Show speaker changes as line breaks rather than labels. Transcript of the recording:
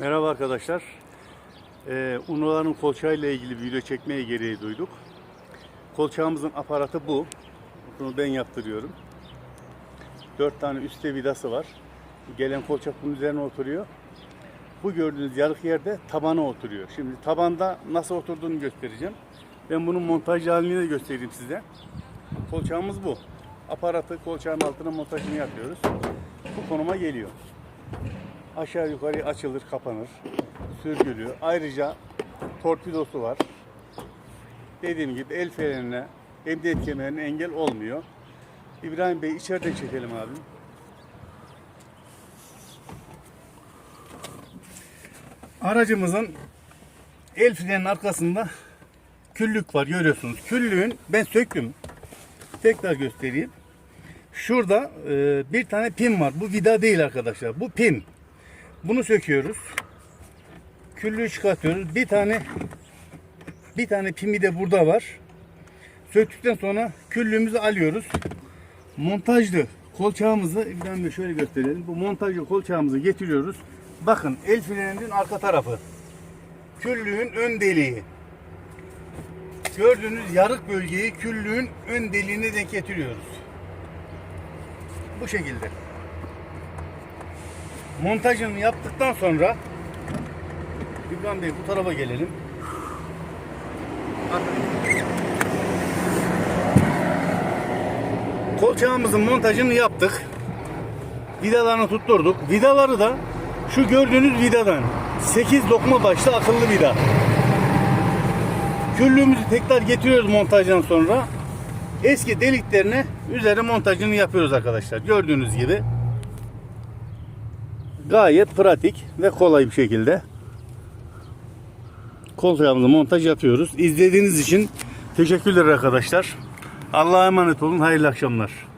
Merhaba arkadaşlar. Ee, Unoların kolçağıyla ilgili bir video çekmeye gereği duyduk. Kolçağımızın aparatı bu. Bunu ben yaptırıyorum. Dört tane üstte vidası var. Gelen kolçak bunun üzerine oturuyor. Bu gördüğünüz yarık yerde tabana oturuyor. Şimdi tabanda nasıl oturduğunu göstereceğim. Ben bunun montaj halini de göstereyim size. Kolçağımız bu. Aparatı kolçağın altına montajını yapıyoruz. Bu konuma geliyor aşağı yukarı açılır, kapanır, sürgülüyor. Ayrıca torpidosu var. Dediğim gibi el frenine, emniyet kemerine engel olmuyor. İbrahim Bey içeriden çekelim abi. Aracımızın el frenin arkasında küllük var görüyorsunuz. Küllüğün ben söktüm. Tekrar göstereyim. Şurada e, bir tane pin var. Bu vida değil arkadaşlar. Bu pin. Bunu söküyoruz. Küllüğü çıkartıyoruz. Bir tane bir tane pimi de burada var. Söktükten sonra küllüğümüzü alıyoruz. Montajlı kolçağımızı İbrahim Bey şöyle gösterelim. Bu montajlı kolçağımızı getiriyoruz. Bakın el freninin arka tarafı. Küllüğün ön deliği. Gördüğünüz yarık bölgeyi küllüğün ön deliğine denk getiriyoruz. Bu şekilde montajını yaptıktan sonra İbrahim Bey bu tarafa gelelim. Kolçağımızın montajını yaptık. Vidalarını tutturduk. Vidaları da şu gördüğünüz vidadan 8 lokma başlı akıllı vida. Küllüğümüzü tekrar getiriyoruz montajdan sonra. Eski deliklerine üzeri montajını yapıyoruz arkadaşlar. Gördüğünüz gibi gayet pratik ve kolay bir şekilde kolçağımızı montaj yapıyoruz. İzlediğiniz için teşekkürler arkadaşlar. Allah'a emanet olun. Hayırlı akşamlar.